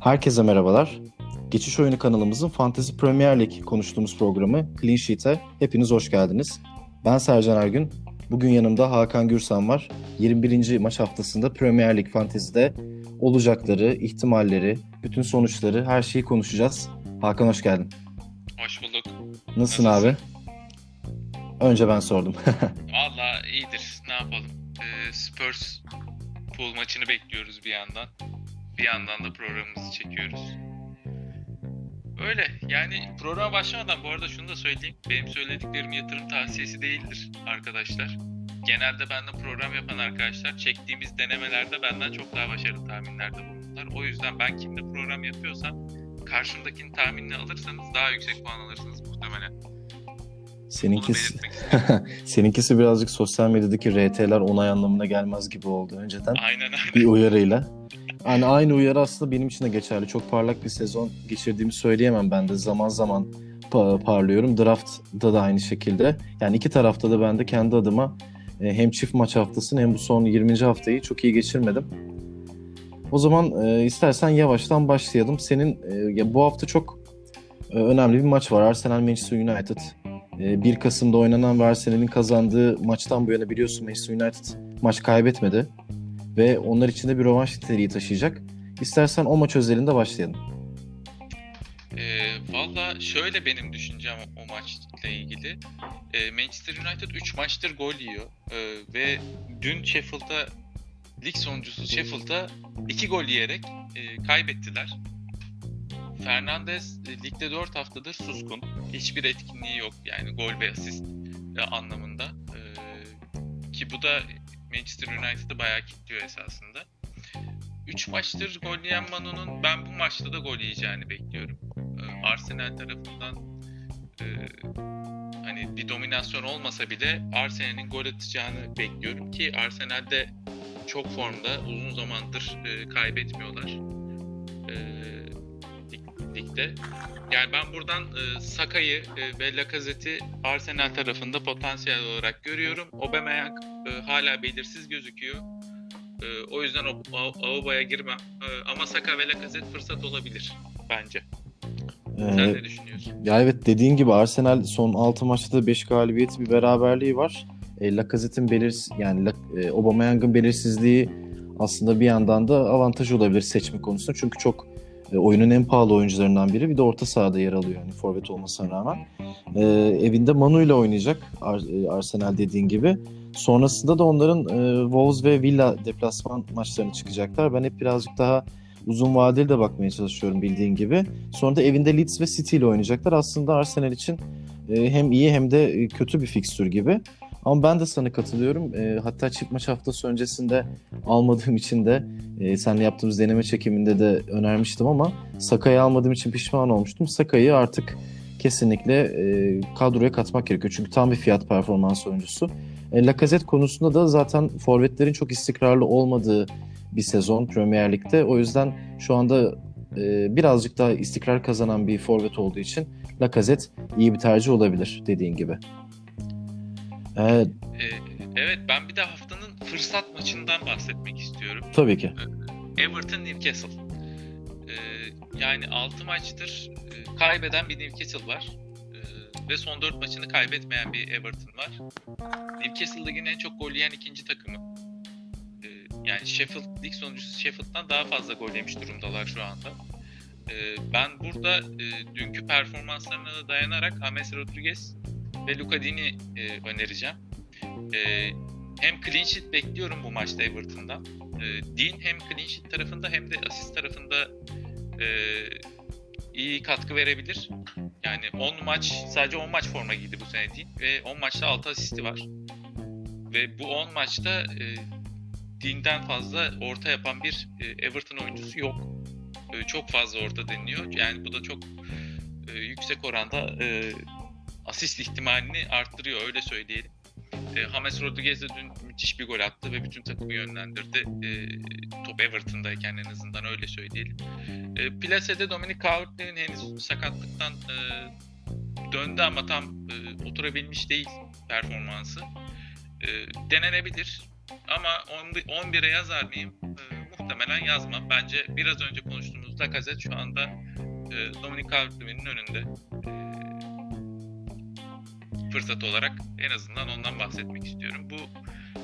Herkese merhabalar. Geçiş Oyunu kanalımızın Fantasy Premier League konuştuğumuz programı Clean Sheet'e hepiniz hoş geldiniz. Ben Sercan Ergün. Bugün yanımda Hakan Gürsan var. 21. maç haftasında Premier League Fantasy'de olacakları, ihtimalleri, bütün sonuçları, her şeyi konuşacağız. Hakan hoş geldin. Hoş bulduk. Nasılsın abi? Önce ben sordum. Valla iyidir. Ne yapalım? Ee, Spurs pool maçını bekliyoruz bir yandan. Bir yandan da programımızı çekiyoruz. Öyle yani programa başlamadan bu arada şunu da söyleyeyim. Benim söylediklerim yatırım tavsiyesi değildir arkadaşlar. Genelde benden program yapan arkadaşlar çektiğimiz denemelerde benden çok daha başarılı tahminlerde bulundular. O yüzden ben kimle program yapıyorsam karşımdakinin tahminini alırsanız daha yüksek puan alırsınız muhtemelen. Seninkisi, seninkisi birazcık sosyal medyadaki RT'ler onay anlamına gelmez gibi oldu önceden. Aynen aynen. Bir uyarıyla. Yani aynı uyarı aslında benim için de geçerli. Çok parlak bir sezon geçirdiğimi söyleyemem ben de. Zaman zaman pa- parlıyorum. Draft'da da aynı şekilde. Yani iki tarafta da ben de kendi adıma e, hem çift maç haftasını hem bu son 20. haftayı çok iyi geçirmedim. O zaman e, istersen yavaştan başlayalım. Senin e, ya bu hafta çok e, önemli bir maç var. Arsenal Manchester United. E, 1 Kasım'da oynanan ve Arsenal'in kazandığı maçtan bu yana biliyorsun Manchester United maç kaybetmedi ve onlar için de bir rövanş niteliği taşıyacak. İstersen o maç özelinde başlayalım. E, Valla şöyle benim düşüncem o, maçla ilgili. E, Manchester United 3 maçtır gol yiyor. E, ve dün Sheffield'a lig sonuncusu Sheffield'a 2 gol yiyerek e, kaybettiler. Fernandes e, ligde 4 haftadır suskun. Hiçbir etkinliği yok yani gol ve asist e, anlamında. E, ki bu da Manchester United'ı bayağı kilitliyor esasında. 3 maçtır gol yiyen Manu'nun ben bu maçta da gol yiyeceğini bekliyorum. Ee, Arsenal tarafından e, hani bir dominasyon olmasa bile Arsenal'in gol atacağını bekliyorum ki Arsenal'de çok formda uzun zamandır e, kaybetmiyorlar e, lig- ligde. Yani ben buradan e, Saka'yı e, ve Lacazette'i Arsenal tarafında potansiyel olarak görüyorum. Aubameyang e, hala belirsiz gözüküyor. E, o yüzden o Au- Auba'ya girmem. E, ama Saka ve Lacazette fırsat olabilir bence. Sen Ee, ne düşünüyorsun? ya evet dediğin gibi Arsenal son 6 maçta 5 galibiyeti bir beraberliği var. E, Lacazette'in belirsiz yani e, Aubameyang'ın belirsizliği aslında bir yandan da avantaj olabilir seçme konusunda. Çünkü çok e, oyunun en pahalı oyuncularından biri. Bir de orta sahada yer alıyor yani forvet olmasına rağmen. E, evinde Manu ile oynayacak Ar- e, Arsenal dediğin gibi. Sonrasında da onların e, Wolves ve Villa deplasman maçlarına çıkacaklar. Ben hep birazcık daha uzun vadeli de bakmaya çalışıyorum bildiğin gibi. Sonra da evinde Leeds ve City ile oynayacaklar. Aslında Arsenal için e, hem iyi hem de e, kötü bir fikstür gibi. Ama ben de sana katılıyorum. E, hatta çift maç haftası öncesinde almadığım için de e, seninle yaptığımız deneme çekiminde de önermiştim ama Saka'yı almadığım için pişman olmuştum. Saka'yı artık kesinlikle e, kadroya katmak gerekiyor. Çünkü tam bir fiyat performans oyuncusu. E, Lacazette konusunda da zaten forvetlerin çok istikrarlı olmadığı bir sezon Premier Lig'de. O yüzden şu anda e, birazcık daha istikrar kazanan bir forvet olduğu için Lacazette iyi bir tercih olabilir dediğin gibi. E, E, evet ben bir de haftanın fırsat maçından bahsetmek istiyorum. tabii ki. Everton Newcastle. E, yani 6 maçtır e, kaybeden bir Newcastle var. Ve son 4 maçını kaybetmeyen bir Everton var. Newcastle ligin en çok gol yiyen ikinci takımı. Yani Sheffield lig sonuncusu Sheffield'dan daha fazla gol yemiş durumdalar şu anda. Ben burada e, dünkü performanslarına da dayanarak James Rodriguez ve Luka Dini e, önereceğim. E, hem clean sheet bekliyorum bu maçta Everton'dan. E, Dean hem clean sheet tarafında hem de asist tarafında e, iyi katkı verebilir. Yani 10 maç, sadece 10 maç forma giydi bu sene Dean ve 10 maçta 6 asisti var. Ve bu 10 maçta e, Dean'den fazla orta yapan bir e, Everton oyuncusu yok. E, çok fazla orta deniliyor. Yani bu da çok e, yüksek oranda e, asist ihtimalini arttırıyor öyle söyleyelim. E, James Rodriguez de dün müthiş bir gol attı ve bütün takımı yönlendirdi. E, top Everton'dayken en azından öyle söyleyelim. E, Place'de Dominic Calvert-Lewin henüz sakatlıktan e, döndü ama tam e, oturabilmiş değil performansı. E, denenebilir ama 11 11'e yazar mıyım? E, muhtemelen yazmam. Bence biraz önce konuştuğumuz Lacazette şu anda e, Dominic Calvert-Lewin'in önünde. Fırsat olarak en azından ondan bahsetmek istiyorum. Bu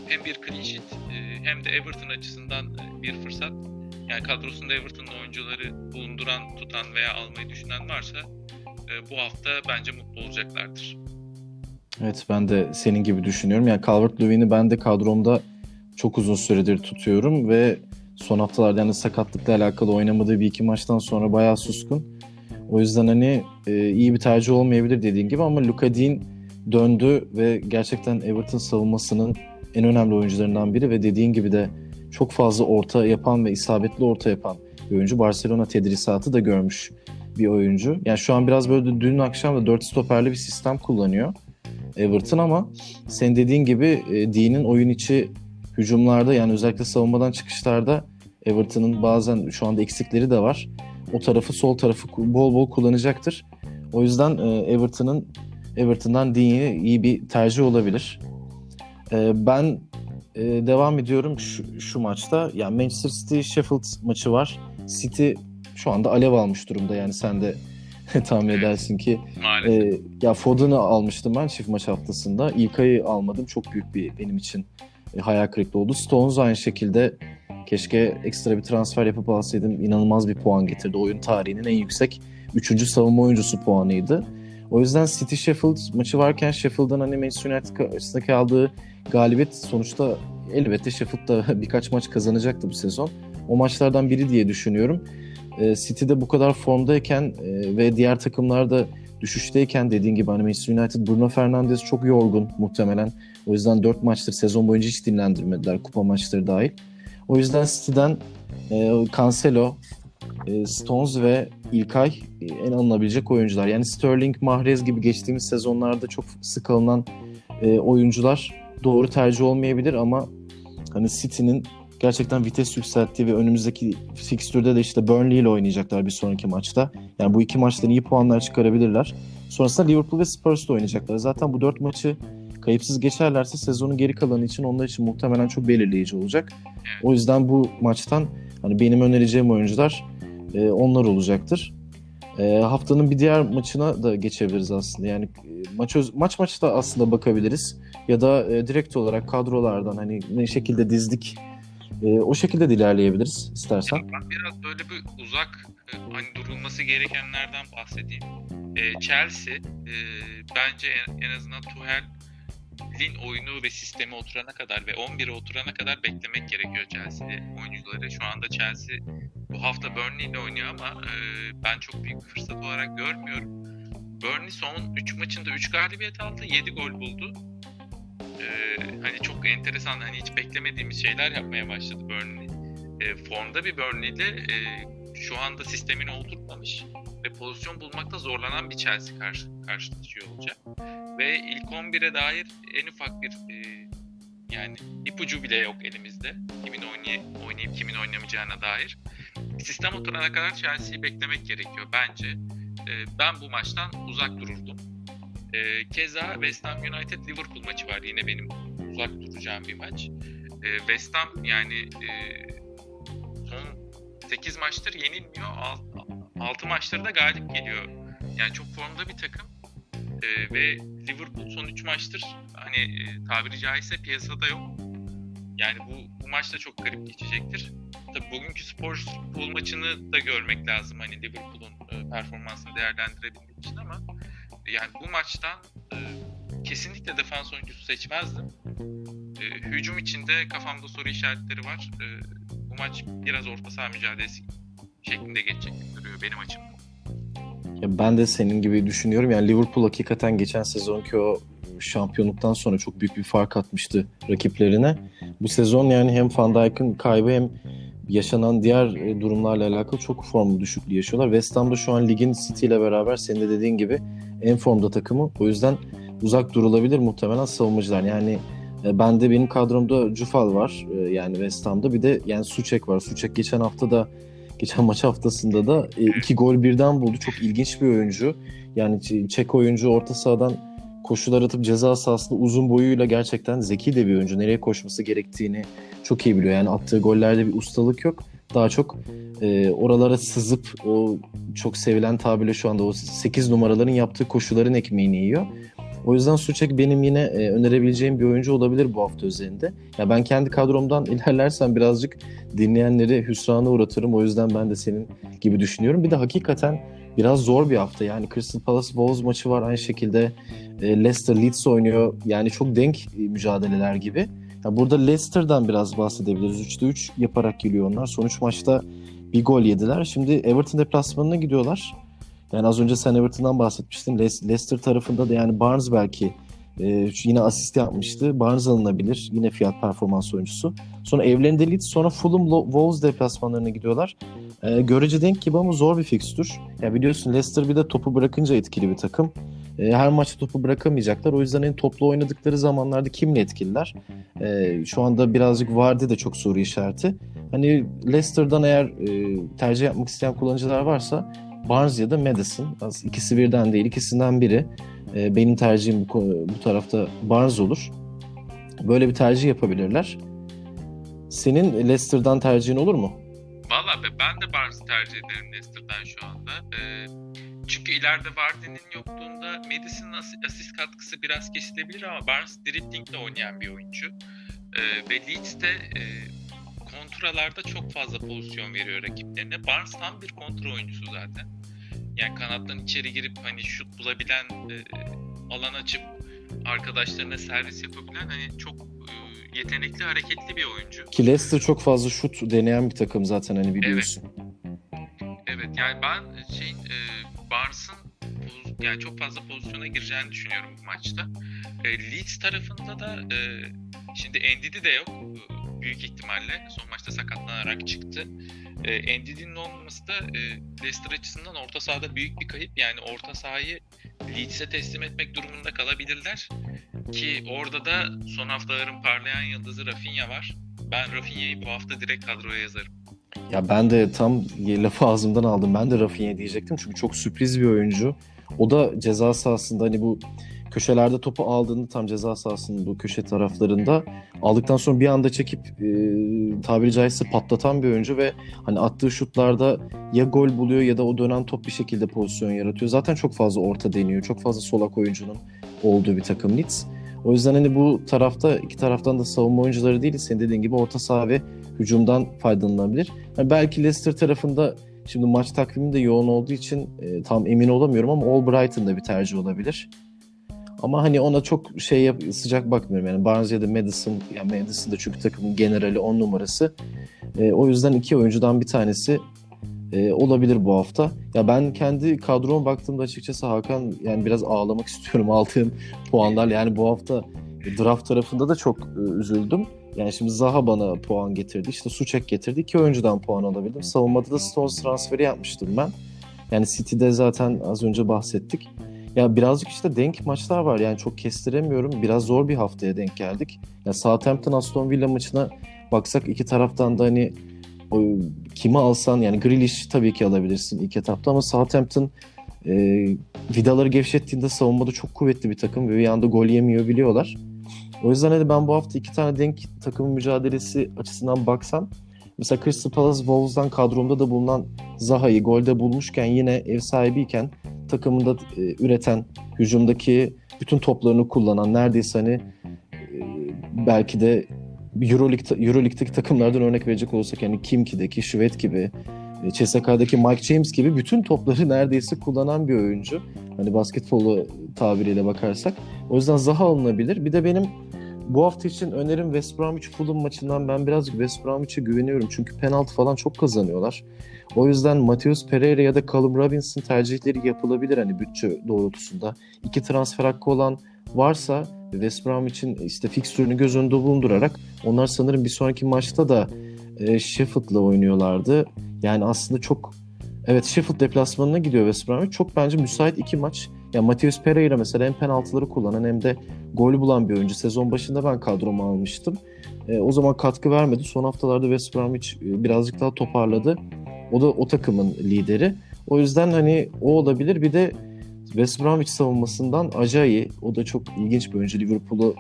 hem bir clean sheet e, hem de Everton açısından e, bir fırsat. Yani kadrosunda Everton'ın oyuncuları bulunduran, tutan veya almayı düşünen varsa e, bu hafta bence mutlu olacaklardır. Evet ben de senin gibi düşünüyorum. Yani Calvert-Lewin'i ben de kadromda çok uzun süredir tutuyorum ve son haftalarda yani sakatlıkla alakalı oynamadığı bir iki maçtan sonra bayağı suskun. O yüzden hani e, iyi bir tercih olmayabilir dediğin gibi ama Luka Dean döndü ve gerçekten Everton savunmasının en önemli oyuncularından biri ve dediğin gibi de çok fazla orta yapan ve isabetli orta yapan bir oyuncu. Barcelona tedrisatı da görmüş bir oyuncu. Yani şu an biraz böyle dün akşam da 4 stoperli bir sistem kullanıyor Everton ama sen dediğin gibi e, Dean'in oyun içi hücumlarda yani özellikle savunmadan çıkışlarda Everton'ın bazen şu anda eksikleri de var. O tarafı sol tarafı bol bol kullanacaktır. O yüzden e, Everton'ın Everton'dan Dean'i iyi bir tercih olabilir. E, ben e, devam ediyorum şu, şu maçta. Yani Manchester City Sheffield maçı var. City şu anda alev almış durumda yani sen de tahmin edersin ki. Maalesef. E, ya Foden'ı almıştım ben çift maç haftasında. İlkay'ı almadım. Çok büyük bir benim için e, hayal kırıklığı oldu. Stones aynı şekilde keşke ekstra bir transfer yapıp alsaydım. İnanılmaz bir puan getirdi. Oyun tarihinin en yüksek 3. savunma oyuncusu puanıydı. O yüzden City Sheffield maçı varken Sheffield'ın hani Manchester United karşısındaki aldığı galibiyet sonuçta elbette Sheffield da birkaç maç kazanacaktı bu sezon. O maçlardan biri diye düşünüyorum. E, City'de bu kadar formdayken e, ve diğer takımlarda düşüşteyken dediğin gibi hani Manchester United Bruno Fernandes çok yorgun muhtemelen. O yüzden 4 maçtır sezon boyunca hiç dinlendirmediler kupa maçları dahil. O yüzden City'den e, Cancelo, e, Stones ve İlkay e, en alınabilecek oyuncular. Yani Sterling, Mahrez gibi geçtiğimiz sezonlarda çok sık alınan e, oyuncular doğru tercih olmayabilir ama hani City'nin gerçekten vites yükselttiği ve önümüzdeki fikstürde de işte Burnley ile oynayacaklar bir sonraki maçta. Yani bu iki maçtan iyi puanlar çıkarabilirler. Sonrasında Liverpool ve Spurs oynayacaklar. Zaten bu dört maçı kayıpsız geçerlerse sezonun geri kalanı için onlar için muhtemelen çok belirleyici olacak. O yüzden bu maçtan hani benim önereceğim oyuncular e, onlar olacaktır. E, haftanın bir diğer maçına da geçebiliriz aslında. Yani e, maç maç maçta aslında bakabiliriz ya da e, direkt olarak kadrolardan hani ne şekilde dizdik e, o şekilde de ilerleyebiliriz istersen. Ben biraz böyle bir uzak e, hani durulması gerekenlerden bahsedeyim. E, Chelsea e, bence en, en azından Tuchel'in oyunu ve sistemi oturana kadar ve 11'e oturana kadar beklemek gerekiyor Chelsea oyuncuları. Şu anda Chelsea bu hafta Burnley ile oynuyor ama e, ben çok büyük bir fırsat olarak görmüyorum. Burnley son 3 maçında 3 galibiyet aldı, 7 gol buldu. Ee, hani çok enteresan hani hiç beklemediğimiz şeyler yapmaya başladı Burnley. Ee, formda bir Burnley'de e, şu anda sistemini oturtmamış ve pozisyon bulmakta zorlanan bir Chelsea karşı, karşılaşıyor olacak. Ve ilk 11'e dair en ufak bir e, yani ipucu bile yok elimizde. Kimin oynay oynayıp kimin oynamayacağına dair. Sistem oturana kadar Chelsea'yi beklemek gerekiyor bence. E, ben bu maçtan uzak dururdum. E, keza West Ham United Liverpool maçı var yine benim uzak duracağım bir maç. E, West Ham yani e, son 8 maçtır yenilmiyor. 6 maçları da galip geliyor. Yani çok formda bir takım. E, ve Liverpool son 3 maçtır hani e, tabiri caizse piyasada yok. Yani bu, bu maç da çok garip geçecektir. Tabii bugünkü Spurs Liverpool maçını da görmek lazım hani Liverpool'un e, performansını değerlendirebilmek için ama yani bu maçtan e, kesinlikle defans oyuncusu seçmezdim. E, hücum içinde kafamda soru işaretleri var. E, bu maç biraz orta saha mücadelesi şeklinde geçecek duruyor benim açımdan. Ya ben de senin gibi düşünüyorum. Yani Liverpool hakikaten geçen sezonki o şampiyonluktan sonra çok büyük bir fark atmıştı rakiplerine. Bu sezon yani hem Van Dijk'ın kaybı hem yaşanan diğer durumlarla alakalı çok form düşüklüğü yaşıyorlar. West Ham'da şu an ligin City ile beraber senin de dediğin gibi en formda takımı. O yüzden uzak durulabilir muhtemelen savunmacılar. Yani e, bende benim kadromda Cufal var e, yani West Ham'da. Bir de yani Suçek var. Suçek geçen hafta da geçen maç haftasında da e, iki gol birden buldu. Çok ilginç bir oyuncu. Yani Çek oyuncu orta sahadan koşular atıp ceza sahasında uzun boyuyla gerçekten zeki de bir oyuncu. Nereye koşması gerektiğini çok iyi biliyor. Yani attığı gollerde bir ustalık yok. daha çok e, oralara sızıp o çok sevilen tabirle şu anda o 8 numaraların yaptığı koşuların ekmeğini yiyor. O yüzden Suçek benim yine e, önerebileceğim bir oyuncu olabilir bu hafta üzerinde. Ya ben kendi kadromdan ilerlersem birazcık dinleyenleri hüsrana uğratırım. O yüzden ben de senin gibi düşünüyorum. Bir de hakikaten biraz zor bir hafta. Yani Crystal Palace Wolves maçı var aynı şekilde. E, Leicester Leeds oynuyor. Yani çok denk e, mücadeleler gibi. Ya burada Leicester'dan biraz bahsedebiliriz. 3'te 3 yaparak geliyor onlar. Sonuç maçta bir gol yediler. Şimdi Everton deplasmanına gidiyorlar. Yani az önce sen Everton'dan bahsetmiştin. Le- Leicester tarafında da yani Barnes belki e, yine asist yapmıştı. Barnes alınabilir. Yine fiyat performans oyuncusu. Sonra evlerinde Leeds sonra Fulham Wolves deplasmanlarına gidiyorlar. E, görece denk gibi ama zor bir fikstür. Ya biliyorsun Leicester bir de topu bırakınca etkili bir takım. E, her maçta topu bırakamayacaklar. O yüzden en toplu oynadıkları zamanlarda kimle etkililer? E, şu anda birazcık Vardy de çok soru işareti. Hani Leicester'dan eğer e, tercih yapmak isteyen kullanıcılar varsa Barnes ya da Madison. İkisi birden değil, ikisinden biri. E, benim tercihim bu, bu tarafta Barnes olur. Böyle bir tercih yapabilirler. Senin Leicester'dan tercihin olur mu? Valla ben de Barnes'ı tercih ederim Leicester'dan şu anda. Ee, çünkü ileride Vardy'nin yokluğunda Madison'ın asist katkısı biraz kesilebilir ama Barnes driblingle oynayan bir oyuncu. Ee, ve Leeds'te e, kontralarda çok fazla pozisyon veriyor rakiplerine. Barnes tam bir kontra oyuncusu zaten. Yani kanattan içeri girip hani şut bulabilen, e, alan açıp arkadaşlarına servis yapabilen hani çok e, yetenekli, hareketli bir oyuncu. Ki Leicester çok fazla şut deneyen bir takım zaten hani biliyorsun. Evet, evet yani ben şeyin e, Barnes'ın yani çok fazla pozisyona gireceğini düşünüyorum bu maçta. E, Leeds tarafında da e, şimdi Endidi de yok büyük ihtimalle. Son maçta sakatlanarak çıktı. E, Endidi'nin olmaması da e, Leicester açısından orta sahada büyük bir kayıp. Yani orta sahayı Leeds'e teslim etmek durumunda kalabilirler. Ki orada da son haftaların parlayan yıldızı Rafinha var. Ben Rafinha'yı bu hafta direkt kadroya yazarım. Ya ben de tam lafı ağzımdan aldım. Ben de Rafinha diyecektim çünkü çok sürpriz bir oyuncu. O da ceza sahasında hani bu köşelerde topu aldığında tam ceza sahasının bu köşe taraflarında aldıktan sonra bir anda çekip e, tabiri caizse patlatan bir oyuncu ve hani attığı şutlarda ya gol buluyor ya da o dönen top bir şekilde pozisyon yaratıyor. Zaten çok fazla orta deniyor. Çok fazla solak oyuncunun olduğu bir takım Leeds. O yüzden hani bu tarafta iki taraftan da savunma oyuncuları değil senin dediğin gibi orta saha ve hücumdan faydalanabilir. Yani belki Leicester tarafında şimdi maç takvimi de yoğun olduğu için e, tam emin olamıyorum ama Albrighton da bir tercih olabilir. Ama hani ona çok şey yap, sıcak bakmıyorum yani Barnes ya da Madison yani Madison da çünkü takımın generali 10 numarası. E, o yüzden iki oyuncudan bir tanesi e, olabilir bu hafta. Ya ben kendi kadroma baktığımda açıkçası Hakan yani biraz ağlamak istiyorum aldığım puanlar. Yani bu hafta draft tarafında da çok e, üzüldüm. Yani şimdi Zaha bana puan getirdi. İşte Suçek getirdi. İki oyuncudan puan alabildim. Savunmada da Stones transferi yapmıştım ben. Yani City'de zaten az önce bahsettik. Ya birazcık işte denk maçlar var. Yani çok kestiremiyorum. Biraz zor bir haftaya denk geldik. Ya Southampton Aston Villa maçına baksak iki taraftan da hani o, kimi alsan yani Grealish tabii ki alabilirsin ilk etapta ama Southampton e, vidaları gevşettiğinde savunmada çok kuvvetli bir takım ve bir anda gol yemiyor biliyorlar. O yüzden hadi ben bu hafta iki tane denk takımın mücadelesi açısından baksam mesela Crystal Palace Wolves'dan kadromda da bulunan Zaha'yı golde bulmuşken yine ev sahibiyken takımında e, üreten, hücumdaki bütün toplarını kullanan neredeyse hani e, belki de Euroleague, Euroleague'deki takımlardan örnek verecek olursak yani Kimki'deki, Şivet gibi, e, CSK'daki Mike James gibi bütün topları neredeyse kullanan bir oyuncu. Hani basketbolu tabiriyle bakarsak. O yüzden Zaha alınabilir. Bir de benim bu hafta için önerim West Bromwich Fulham maçından ben birazcık West Bromwich'e güveniyorum. Çünkü penaltı falan çok kazanıyorlar. O yüzden Mateus Pereira ya da Callum Robinson tercihleri yapılabilir hani bütçe doğrultusunda. İki transfer hakkı olan varsa West Brom için işte fikstürünü göz önünde bulundurarak onlar sanırım bir sonraki maçta da e, Sheffield'la oynuyorlardı. Yani aslında çok evet Sheffield deplasmanına gidiyor West Bromwich. Çok bence müsait iki maç. Ya Mateus Pereira mesela hem penaltıları kullanan hem de gol bulan bir oyuncu. Sezon başında ben kadroma almıştım. E, o zaman katkı vermedi. Son haftalarda West Bromwich e, birazcık daha toparladı. O da o takımın lideri. O yüzden hani o olabilir. Bir de West Bromwich savunmasından Ajayi. O da çok ilginç bir oyuncu. Liverpool'u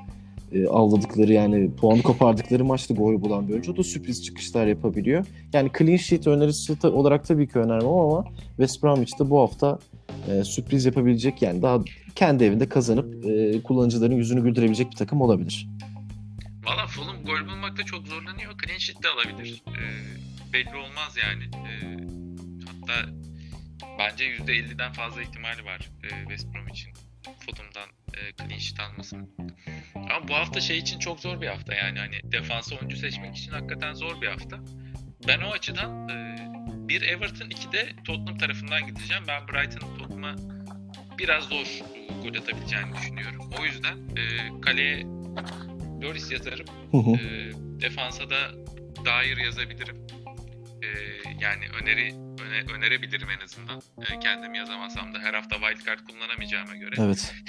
e, avladıkları yani puanı kopardıkları maçta gol bulan bir oyuncu. O da sürpriz çıkışlar yapabiliyor. Yani clean sheet önerisi olarak tabii ki önermem ama West Bromwich'te bu hafta e, sürpriz yapabilecek yani daha kendi evinde kazanıp e, kullanıcıların yüzünü güldürebilecek bir takım olabilir. Valla Fulham gol bulmakta çok zorlanıyor. Clean sheet de alabilir. Ee, belli olmaz yani. Ee, hatta bence %50'den fazla ihtimali var e, West Brom için Fulham'dan e, clean sheet almasının. Ama bu hafta şey için çok zor bir hafta yani hani defansa oyuncu seçmek için hakikaten zor bir hafta. Ben o açıdan e, bir Everton, iki de Tottenham tarafından gideceğim. Ben Brighton Tottenham'a biraz zor e, gol atabileceğini düşünüyorum. O yüzden e, kaleye Loris yazarım. Hı hı. E, defansa da dair yazabilirim. E, yani öneri öne, önerebilirim en azından. E, kendim yazamasam da her hafta wildcard kullanamayacağıma göre. Evet.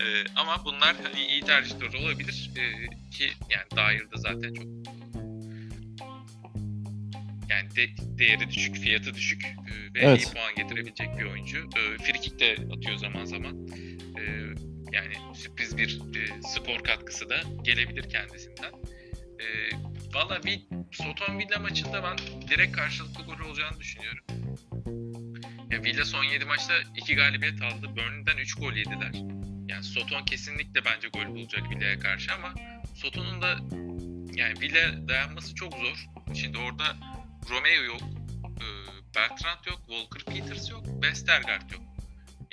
E, ama bunlar hani iyi tercihler olabilir. E, ki yani dairde zaten çok yani de- değeri düşük, fiyatı düşük e, ve Evet. iyi puan getirebilecek bir oyuncu. E, frikik de atıyor zaman zaman. E, yani sürpriz bir e, skor katkısı da gelebilir kendisinden. E, Valla bir Soton Villa maçında ben direkt karşılıklı gol olacağını düşünüyorum. Ya Villa son 7 maçta 2 galibiyet aldı. Burnley'den 3 gol yediler. Yani Soton kesinlikle bence gol bulacak Villa'ya karşı ama Soton'un da yani Villa dayanması çok zor. Şimdi orada Romeo yok, e, Bertrand yok, Walker Peters yok, Westergaard yok.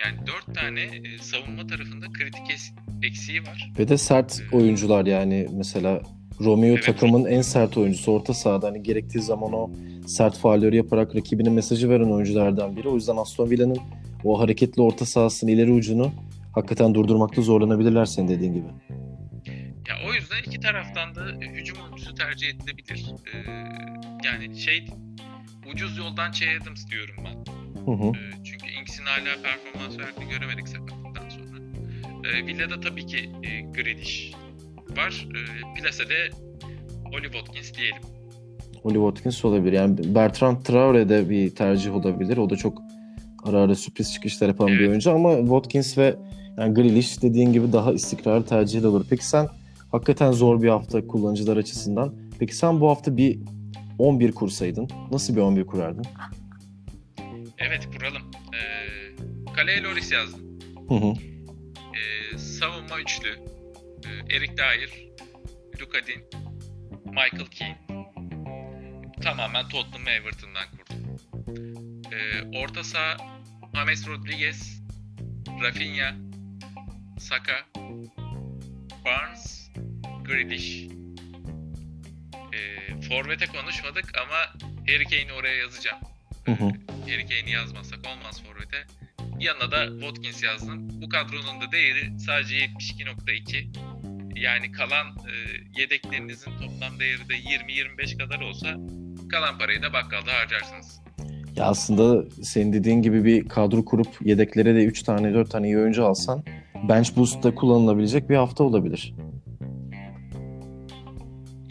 Yani 4 tane e, savunma tarafında kritik eksiği var. Ve de sert oyuncular yani mesela Romeo Evet. takımın en sert oyuncusu orta sahada hani gerektiği zaman o sert faulleri yaparak rakibine mesajı veren oyunculardan biri. O yüzden Aston Villa'nın o hareketli orta sahasının ileri ucunu hakikaten durdurmakta zorlanabilirler senin dediğin gibi. Ya o yüzden iki taraftan da e, hücum oyuncusu tercih edilebilir. E, yani şey ucuz yoldan Che Adams diyorum ben. Hı hı. E, çünkü Inks'in hala performans verdiğini göremedik sakatlıktan sonra. E, Villa'da tabii ki e, Grealish var. E, Place'de Oli Watkins diyelim. Oli Watkins olabilir. Yani Bertrand Traore de bir tercih olabilir. O da çok ara ara sürpriz çıkışlar yapan bir Evet. oyuncu ama Watkins ve yani Grealish dediğin gibi daha istikrarlı tercihler olur. Peki sen hakikaten zor bir hafta kullanıcılar açısından. Peki sen bu hafta bir 11 kursaydın. Nasıl bir 11 kurardın? Evet kuralım. E, kaleye Loris yazdım. Hı hı. E, savunma üçlü. E, Eric Dyer, Luka Din, Michael Keane. Tamamen Tottenham ve Everton'dan kurdum. E, orta saha James Rodriguez, Rafinha, Saka, Barnes, Grealish. E, Forvet'e konuşmadık ama Harry Kane'i oraya yazacağım. Hı hı. Harry Kane'i yazmazsak olmaz Forvet'e. Yanına da Watkins yazdım. Bu kadronun da değeri sadece 72.2. Yani kalan e, yedeklerinizin toplam değeri de 20-25 kadar olsa kalan parayı da bakkalda harcarsınız. Ya aslında senin dediğin gibi bir kadro kurup yedeklere de 3 tane 4 tane iyi oyuncu alsan bench boost'ta kullanılabilecek bir hafta olabilir.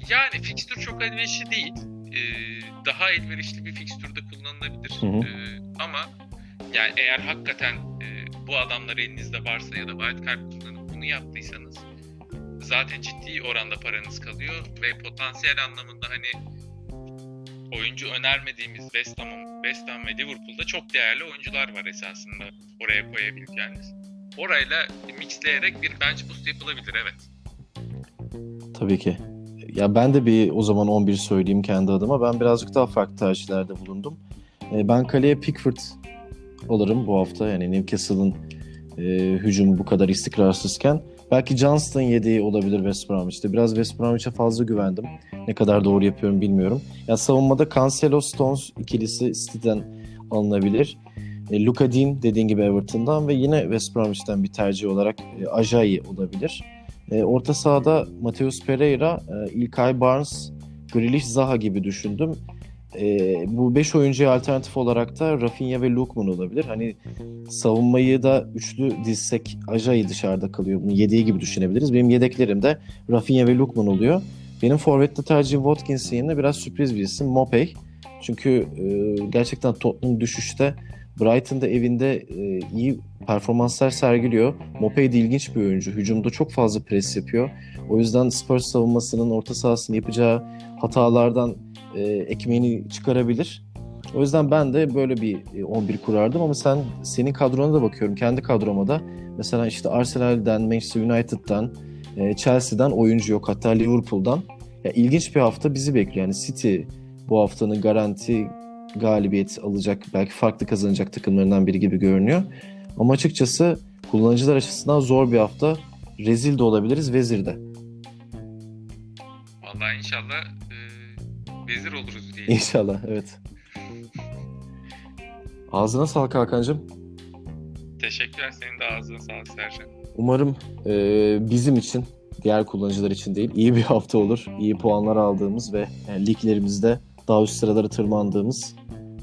Yani fikstür çok elverişli değil. Ee, daha elverişli bir fikstürde kullanılabilir. Hı hı. Ee, ama yani eğer hakikaten e, bu adamlar elinizde varsa ya da wildcard kullanıp bunu yaptıysanız zaten ciddi oranda paranız kalıyor ve potansiyel anlamında hani oyuncu önermediğimiz West Ham, West Ham ve Liverpool'da çok değerli oyuncular var esasında oraya koyabileceğiniz. Orayla mixleyerek bir bench boost yapılabilir evet. Tabii ki. Ya ben de bir o zaman 11 söyleyeyim kendi adıma. Ben birazcık daha farklı tercihlerde bulundum. E, Ben kaleye Pickford alırım bu hafta. Yani Newcastle'ın e, hücumu bu kadar istikrarsızken. Belki Johnston yedeği olabilir West Bromwich'te. Biraz West Bromwich'e fazla güvendim. Ne kadar doğru yapıyorum bilmiyorum. Ya savunmada Cancelo Stones ikilisi City'den alınabilir. E, Luka Dean dediğin gibi Everton'dan ve yine West Bromwich'ten bir tercih olarak e, Ajayi olabilir. E, orta sahada Mateus Pereira, e, İlkay Barnes, Grealish, Zaha gibi düşündüm. E, bu 5 oyuncuya alternatif olarak da Rafinha ve Lookman olabilir. Hani savunmayı da üçlü dizsek Ajayi dışarıda kalıyor. Bunu yediği gibi düşünebiliriz. Benim yedeklerim de Rafinha ve Lookman oluyor. Benim forvette tercihim Watkins'in yerine biraz sürpriz bir isim Mopey. Çünkü e, gerçekten Tottenham düşüşte Brighton'da evinde e, iyi performanslar sergiliyor. Mopey de ilginç bir oyuncu. Hücumda çok fazla pres yapıyor. O yüzden Spurs savunmasının orta sahasını yapacağı hatalardan e, ekmeğini çıkarabilir. O yüzden ben de böyle bir e, 11 kurardım ama sen senin kadrona da bakıyorum. Kendi kadroma da mesela işte Arsenal'den, Manchester United'dan, e, Chelsea'den oyuncu yok. Hatta Liverpool'dan. Ya ilginç bir hafta bizi bekliyor. Yani City bu haftanın garanti galibiyet alacak, belki farklı kazanacak takımlarından biri gibi görünüyor. Ama açıkçası kullanıcılar açısından zor bir hafta. Rezil de olabiliriz, vezir de. Vallahi inşallah e, vezir oluruz diye. İnşallah, evet. Ağzına sağlık Hakan'cığım. Teşekkürler. Senin de ağzına sağlık Sercan. Umarım e, bizim için, diğer kullanıcılar için değil, iyi bir hafta olur. İyi puanlar aldığımız ve yani liglerimizde daha üst sıralara tırmandığımız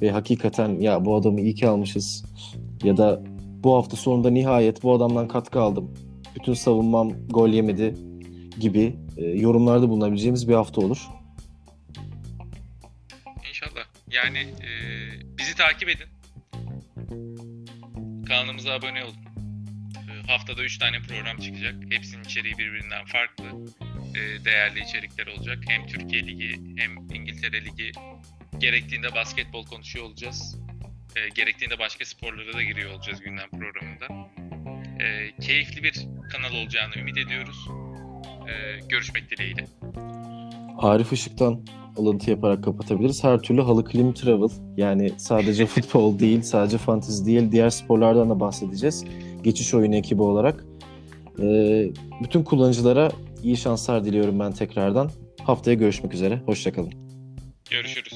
ve hakikaten ya bu adamı iyi ki almışız ya da bu hafta sonunda nihayet bu adamdan katkı aldım. Bütün savunmam gol yemedi gibi e, yorumlarda bulunabileceğimiz bir hafta olur. İnşallah. Yani e, bizi takip edin. Kanalımıza abone olun. E, haftada 3 tane program çıkacak. Hepsinin içeriği birbirinden farklı. E, değerli içerikler olacak. Hem Türkiye Ligi hem İngiltere Ligi. Gerektiğinde basketbol konuşuyor olacağız. E, gerektiğinde başka sporlara da giriyor olacağız gündem programında. E, keyifli bir kanal olacağını ümit ediyoruz. E, görüşmek dileğiyle. Arif Işık'tan alıntı yaparak kapatabiliriz. Her türlü halı klim travel yani sadece futbol değil, sadece fantezi değil, diğer sporlardan da bahsedeceğiz. Geçiş oyunu ekibi olarak. Ee, bütün kullanıcılara iyi şanslar diliyorum ben tekrardan. Haftaya görüşmek üzere. Hoşçakalın. Görüşürüz.